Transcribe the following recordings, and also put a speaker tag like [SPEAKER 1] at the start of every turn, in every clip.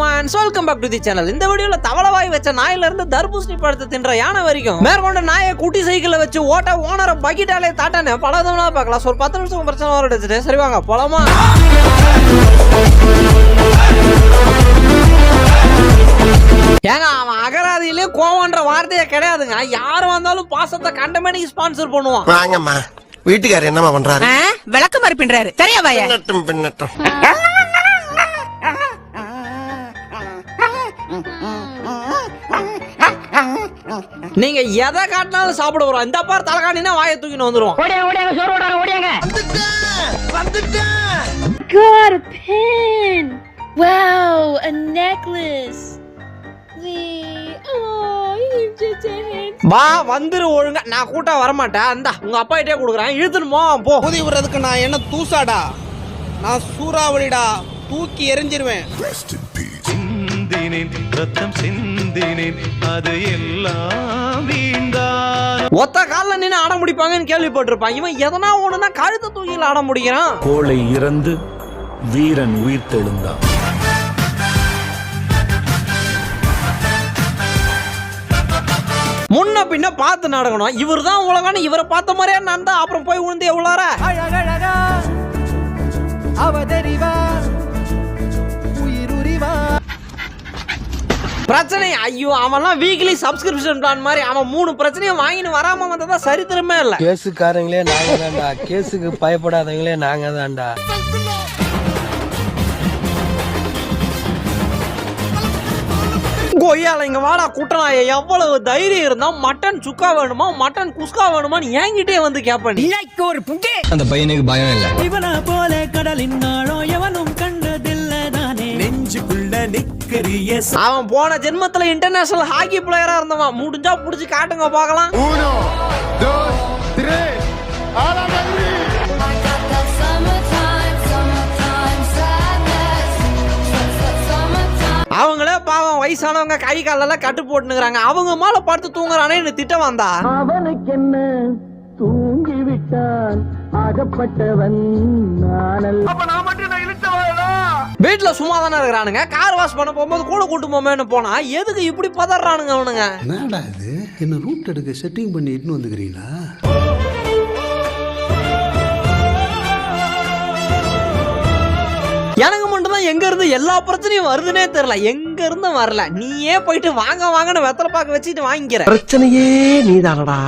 [SPEAKER 1] Man welcome back to the channel இந்த வீடியோல தவளவாய் வச்ச நாயில இருந்து தர்பூசணி பழத்தை தின்ற யானை வரைக்கும் மேற்கொண்ட நாயை குட்டி சைக்கிள்ல வச்சு ஓட்ட ஓனரை பக்கிட்டாலே தாட்டானே. பார்க்கலாம். So, ஒரு பத்து நிமிஷம் பிரச்சனை வர எடுத்துட்டு சரி வாங்க போலாமா? ஏங்க அவன் அகராதியிலே கோவன்ற வார்த்தையே கிடையாதுங்க. யார் வந்தாலும் பாசத்தை கண்டமேனிக்கு ஸ்பான்சர் பண்ணுவான்.
[SPEAKER 2] வாங்கம்மா. வீட்டுக்காரர் என்னம்மா பண்றாரு?
[SPEAKER 3] விளக்க மாதிரி பின்றாரு தெரியவாய
[SPEAKER 2] பின்னட்டும் பின்னட்டும்.
[SPEAKER 1] நீங்க எதை காட்டினாலும் சாப்பிட வரும். இந்த பார் தலைகாணினா வாயை தூக்கின்னு
[SPEAKER 4] God, a pin! Wow, a necklace! The oh, you just a hand.
[SPEAKER 1] வா வந்துரு ஒழுங்கா. நான் கூட்டா வரமாட்டேன். அந்த உங்க அப்பா கிட்டே கொடுக்குறேன். இழுத்துணுமோ போ
[SPEAKER 5] ஊதி விடுறதுக்கு நான் என்ன தூசாடா? நான் சூறாவளிடா தூக்கி எரிஞ்சிருவேன்
[SPEAKER 6] சிந்தினேன் ரத்தம் சிந்தினேன் அது எல்லாம் வீண்டான்
[SPEAKER 1] ஒத்த காலில் நின்று ஆட முடிப்பாங்கன்னு கேள்விப்பட்டிருப்பான். இவன் எதனா ஒண்ணுனா கழுத்தை தூக்கில ஆட முடிக்கிறான்
[SPEAKER 7] கோழை இறந்து வீரன் உயிர்த்தெழுந்தான்
[SPEAKER 1] முன்ன பின்ன பார்த்து நடக்கணும். இவர் தான் உலகம்னு இவரை பார்த்த மாதிரியே நான் தான் அப்புறம் போய் விழுந்து எவ்வளோற பிரச்சனை ஐயோ அவன்லாம் வீக்லி சப்ஸ்கிரிப்ஷன் பிளான் மாதிரி அவன் மூணு பிரச்சனையும் வாங்கின்னு வராம வந்ததா சரித்திரமே இல்ல.
[SPEAKER 8] கேஸுக்காரங்களே நாங்க தான்டா. கேஸுக்கு பயப்படாதவங்களே நாங்க தான்டா.
[SPEAKER 1] கொய்யால இங்க வாடா குட்டனாய எவ்வளவு தைரியம் இருந்தா மட்டன் சுக்கா வேணுமா மட்டன் குஸ்கா வேணுமான்னு என்கிட்டயே வந்து கேப்ப நீ
[SPEAKER 8] அந்த பையனுக்கு பயம் இல்ல.
[SPEAKER 9] இவன போல கடலின் நாளோ எவனும் கண்டதில்ல நானே நெஞ்சுக்குள்ள
[SPEAKER 1] அவன் போன ஜென்மத்துல இன்டர்நேஷனல் ஹாக்கி பிளேயரா இருந்தவன். முடிஞ்சா புடிச்சு காட்டுங்க பார்க்கலாம். அவங்களே பாவம் வயசானவங்க கை காலெல்லாம் கட்டு போட்டுனுக்குறாங்க. அவங்க மேல படுத்து தூங்குறானே என்ன திட்ட வந்தா.
[SPEAKER 8] அவனுக்கென்ன? தூங்கி விட்டான் ஆகப்பட்டவன் நானல்ல
[SPEAKER 1] வீட்டுல சும்மா தானே இருக்கிறானுங்க. கார் வாஷ் பண்ண போகும்போது கூட கூட்டு போமேன்னு போனா எதுக்கு இப்படி பதறானுங்க அவனுங்க?
[SPEAKER 10] என்னடா இது? என்ன ரூட் எடுக்க செட்டிங் பண்ணி இட்டுன்னு வந்துக்கிறீங்களா?
[SPEAKER 1] எனக்கு மட்டும்தான் எங்க இருந்து எல்லா பிரச்சனையும் வருதுன்னே தெரியல. எங்க இருந்து வரல. நீயே போயிட்டு வாங்க வாங்கன்னு வெத்தலை பாக்க வச்சுட்டு வாங்கிக்கிற.
[SPEAKER 2] பிரச்சனையே நீதானடா.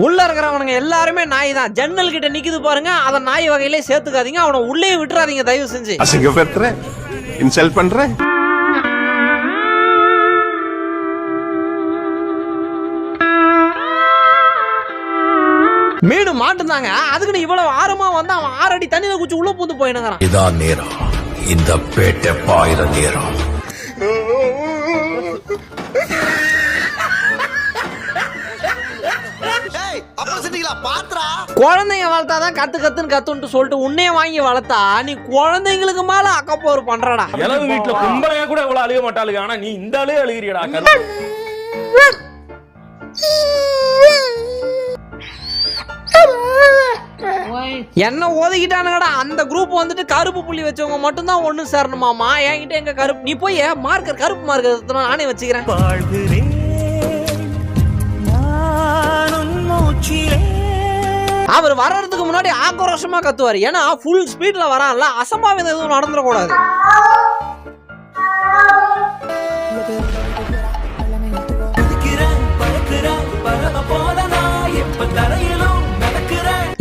[SPEAKER 1] உள்ள இருக்கிறவனுங்க எல்லாருமே நாய் தான். ஜன்னல் கிட்ட நிக்குது பாருங்க அத நாய் வகையிலே சேர்த்துக்காதீங்க அவனை உள்ளே விட்டுறாதீங்க தயவு செஞ்சு
[SPEAKER 6] அசிங்கப்படுத்துற? இன்சல்ட் பண்ற?
[SPEAKER 1] மீன் மாட்டுந்தாங்க. அதுக்குன்னு இவ்வளவு ஆரமா வந்து அவன் ஆறு அடி தண்ணியில குச்சி உள்ள பூந்து போயினுங்கிறான்
[SPEAKER 7] இதான் நேரம். இந்த பேட்டை பாயிர நேரம்.
[SPEAKER 2] பாத்துறா.
[SPEAKER 1] குழந்தைங்க வளர்த்தாதான் கத்து கத்துன்னு கத்துன்ட்டு சொல்லிட்டு உன்னைய வாங்கி வளர்த்தா நீ குழந்தைங்களுக்கு மேல அக்கப்போர் பண்றடா.
[SPEAKER 11] இளவு வீட்டுல கும்பலையா கூட இவ்வளவு அழுக மாட்டாளுங்க ஆனா நீ இந்த அழுக அழுகிறியடா
[SPEAKER 1] என்ன ஒதுக்கிட்டானுங்கடா அந்த குரூப் வந்துட்டு கருப்பு புள்ளி வச்சவங்க மட்டும்தான் ஒண்ணு சேரணுமாமா? என்கிட்ட எங்க கருப்பு நீ போய் மார்க்கர் கருப்பு மார்க்கர் நானே வச்சுக்கிறேன்.
[SPEAKER 9] வாழ்கிறேன்
[SPEAKER 1] அவர் வர்றதுக்கு முன்னாடி ஆக்ரோஷமா கத்துவார். ஏன்னா ஃபுல் ஸ்பீட்ல வரான்ல அசம்பாவிதம் எதுவும் நடந்துடக்கூடாது.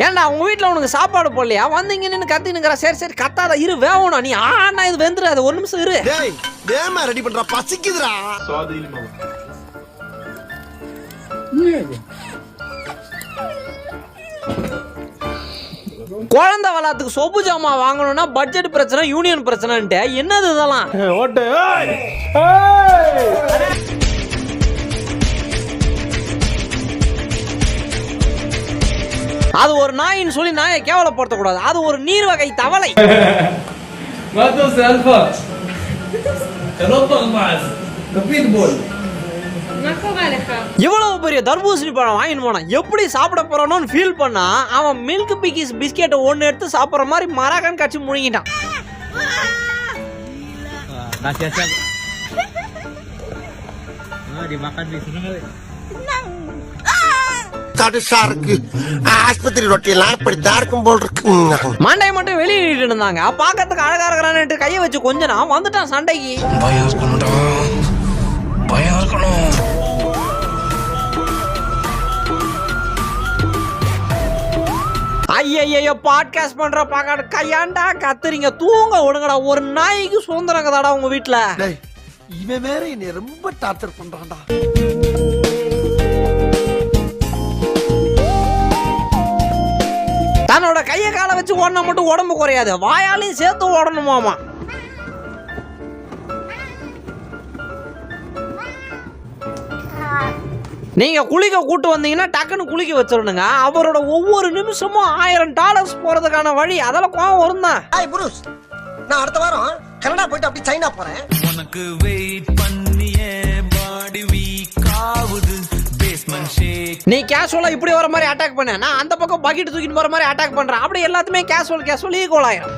[SPEAKER 1] ஏன்டா உங்க வீட்ல உனக்கு சாப்பாடு போடலையா? வந்தீங்க நின்னு கத்தினுங்கிற சரி சரி கத்தாத இரு வேகணும் நீ. ஆனா இது வெந்துரு ஒரு நிமிஷம் இரு.
[SPEAKER 2] டேய் வேமா ரெடி பண்றா பசிக்குதுடா.
[SPEAKER 1] குழந்தை வளத்துக்கு சொப்பு ஜாமா வாங்கணும்னா பட்ஜெட் பிரச்சனை யூனியன் பிரச்சனைன்ட்டு. என்னது இதெல்லாம்?
[SPEAKER 11] ஓட்டு
[SPEAKER 1] அது ஒரு நாயின்னு சொல்லி நாயை கேவலப்படுத்த கூடாது அது ஒரு நீர் வகை தவளை. இவ்வளவு பெரிய தர்பூசணி பழம் வாங்கிட்டு போனான் எப்படி சாப்பிட போறானோன்னு ஃபீல் பண்ணா அவன் மில்க் பிக்கிஸ் பிஸ்கெட்டை ஒன்னு எடுத்து சாப்பிடுற மாதிரி மராகன் கட்சி முழுங்கிட்டான்.
[SPEAKER 2] தடுசா இருக்கு ஆஸ்பத்திரி ரொட்டியெல்லாம் இப்படித்தான் இருக்கும் போல் இருக்கு.
[SPEAKER 1] மண்டையை மட்டும் வெளியிட்டு இருந்தாங்க. பார்க்கறதுக்கு அழகா இருக்கிறான்னு கையை வச்சு கொஞ்ச நான் வந்துட்டான் சண்டைக்கு. ஐயய்யோ பாட்காஸ்ட் பண்ற பாக்காடு கையாண்டா கத்துறீங்க. தூங்க விடுங்கடா. ஒரு நாய்க்கு சுதந்திரம் கதாடா உங்க வீட்டுல
[SPEAKER 2] இவன் வேற என்னை ரொம்ப டார்ச்சர் பண்றான்டா.
[SPEAKER 1] தன்னோட கையை காலை வச்சு ஓடனா மட்டும் உடம்பு குறையாது. வாயாலையும் சேர்த்து ஓடணுமாமா. நீங்க குளிக்க கூட்டு வந்தீங்கன்னா டக்குன்னு குளிக்க வச்சிடணுங்க. அவரோட ஒவ்வொரு நிமிஷமும் ஆயிரம் டாலர்ஸ் போறதுக்கான வழி அதெல்லாம் கோவம் வரும் தான்
[SPEAKER 2] ஹாய் புருஷ் நான் அடுத்த வாரம் கனடா போயிட்டு அப்படி சைனா போறேன்.
[SPEAKER 9] உனக்கு வெயிட் பண்ணியே பாடி வீக் ஆகுது.
[SPEAKER 1] நீ கேஷுவலா இப்படி வர மாதிரி அட்டாக் பண்ண. நான் அந்த பக்கம் பக்கெட் தூக்கிட்டு போற மாதிரி அட்டாக் பண்றேன். அப்படி எல்லாத்துமே கேஷுவல் கேஷுவல் ஈக்குவல் ஆயிரும்.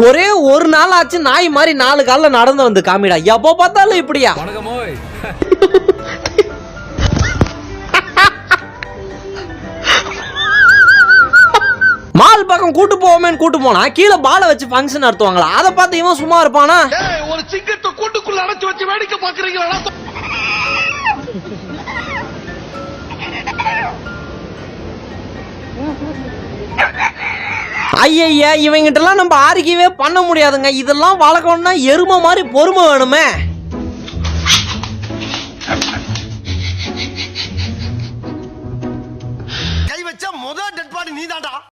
[SPEAKER 1] ஒரே ஒரு நாள் ஆச்சு நாய் மாதிரி நாலு கால்ல நடந்து வந்து காமிடா. எப்போ பார்த்தாலும் இப்படியா? மால் பக்கம் கூட்டு போவோமேன்னு கூட்டு போனா கீழே பாலை வச்சு ஃபங்க்ஷன் நடத்துவாங்களா? அதை பார்த்து இவன் சும்மா இருப்பானா?
[SPEAKER 2] ஒரு சிங்கத்தை கூட்டுக்குள்ள அடைச்சு வச்சு வேடிக்கை பாக்குறீங்களா
[SPEAKER 1] ஐயய்யா இவங்கிட்டலாம் நம்ம ஆர்கியவே பண்ண முடியாதுங்க. இதெல்லாம் வளர்க்கணும்னா எருமை மாதிரி பொறுமை வேணுமே.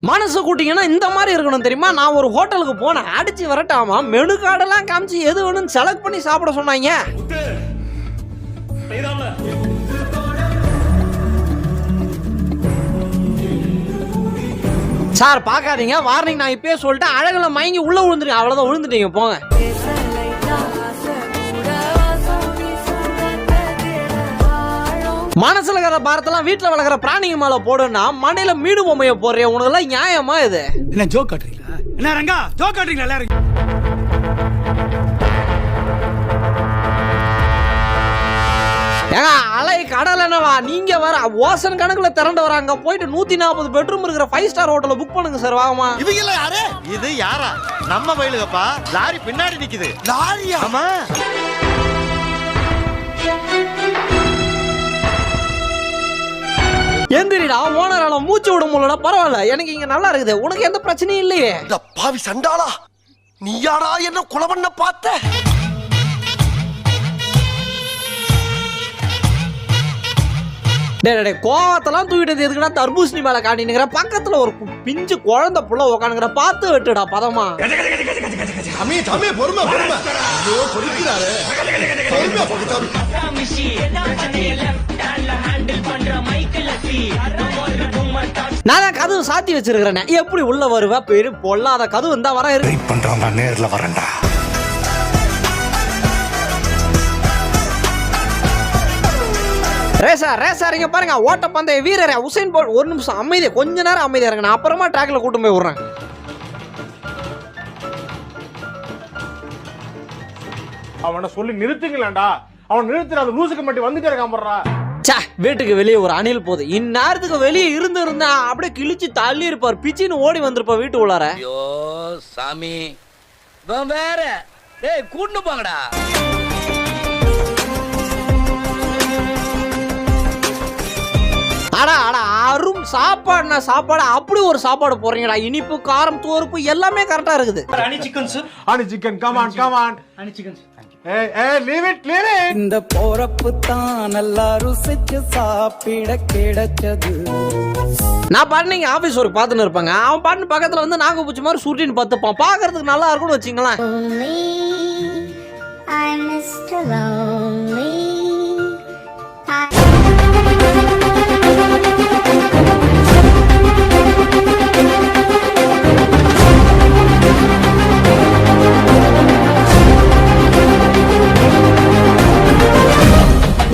[SPEAKER 1] மனசு கூட்டிங்கன்னா இந்த மாதிரி இருக்கணும் தெரியுமா? நான் ஒரு ஹோட்டலுக்கு போனேன் அடிச்சு வரட்டாமா மெனு கார்டெல்லாம் காமிச்சு எது வேணும்னு செலக்ட் பண்ணி சாப்பிட சொன்னாங்க. சார் பார்க்காதீங்க. வார்னிங் நான் இப்பயே சொல்லிட்டேன். அழகுல மயங்கி உள்ள விழுந்துருங்க. அவ்வளோதான் விழுந்துட்டீங்க போங்க. மனசுல இருக்கிற பாரத்தெல்லாம் வீட்டுல வளர்க்குற பிராணிங்க மேல போடுன்னா மண்டையில மீடு பொம்மைய போடுறேன் உனக்கு எல்லாம் நியாயமா இது?
[SPEAKER 9] என்ன ஜோக் காட்டுறீங்களா? என்ன ரங்கா? ஜோக் காட்டுறீங்களா எல்லாரும்?
[SPEAKER 1] ஏங்க அலை கடல் என்னவா? நீங்க வர ஓசன் கணக்குல திரண்டு வராங்க போயிட்டு நூத்தி நாற்பது பெட்ரூம் இருக்கிற ஃபைவ் ஸ்டார் ஹோட்டல்ல புக் பண்ணுங்க சார் வாங்கம்மா.
[SPEAKER 2] இவங்க எல்லாம் யாரு?
[SPEAKER 12] இது யாரா? நம்ம வயலுகப்பா லாரி பின்னாடி நிக்குது.
[SPEAKER 2] லாரியா?
[SPEAKER 12] ஆமா.
[SPEAKER 1] எந்திரிடா ஓனரால மூச்சு விட முடியல பரவாயில்ல. எனக்கு இங்க நல்லா இருக்குது. உனக்கு எந்த பிரச்சனையும் இல்லையே.
[SPEAKER 2] இந்த பாவி சண்டாளா நீ யாரா என்ன கொலை பண்ண பார்த்த?
[SPEAKER 1] கோவத்தெல்லாம் தூக்கிட்டு எதுக்குடா தர்பூசணி மேல காட்டினுங்கிற பக்கத்துல ஒரு பிஞ்சு குழந்தை புள்ள உக்கானுங்கிற பார்த்து வெட்டுடா பதமா.
[SPEAKER 2] தம்பி தம்பி பொறுமை பொறுமை. ஐயோ பொறுக்கிறாரு. பொறுமை பொறுமை
[SPEAKER 1] நான் கதவு சாத்தி வச்சிருக்கிறேன். எப்படி உள்ள வருவ? பெரு பொல்லாத கதவு இருந்தா வர
[SPEAKER 7] பண்றவங்க நேர்ல வரேன்டா
[SPEAKER 1] ரேசா ரேசா இங்க பாருங்க ஓட்டப்பந்தய வீரர் உசைன் போல் ஒரு நிமிஷம் அமைதியா கொஞ்ச நேரம் அமைதியா இருங்க. நான் அப்புறமா ட்ராக்ல கூட்டு போய் விடுறேன்.
[SPEAKER 11] அவனை சொல்லி நிறுத்துங்களேன்டா. அவன் நிறுத்துற அந்த லூசுக்கு மட்டும் வந்துட்டே இருக்கான் போடுறா
[SPEAKER 1] ச்சே வீட்டுக்கு வெளியே ஒரு அணில் போகுது. இந்நேரத்துக்கு வெளியே இருந்து இருந்தா அப்படியே கிழிச்சு தள்ளி இருப்பார் பிச்சின்னு ஓடி வந்திருப்பா வீட்டு உள்ளார.
[SPEAKER 8] ஐயோ சாமி. வேற. டேய் கூட்டு போங்கடா.
[SPEAKER 1] அடா அடா அரும் சாப்பாடுனா சாப்பாடு அப்படி ஒரு சாப்பாடு போடுறீங்கடா. இனிப்பு காரம் தோறுப்பு எல்லாமே கரெக்டா இருக்குது.
[SPEAKER 11] அனி சிக்கன் கமான் கமான் ஏய் ஏய் லீவ் இட் லீவ் இட்
[SPEAKER 9] இந்த போறப்பு தான் நல்லா ருசிச்சு சாப்பிட கிடைச்சது.
[SPEAKER 1] நான் பாட்டு நீங்க ஆபீஸ் ஒர்க் பார்த்துன்னு இருப்பாங்க. அவன் பாட்டு பக்கத்துல வந்து நாங்க பூச்சி மாதிரி சுட்டின்னு பார்த்துப்பான். பாக்குறதுக்கு நல்லா இருக்கும்னு வச்சுங்களேன்.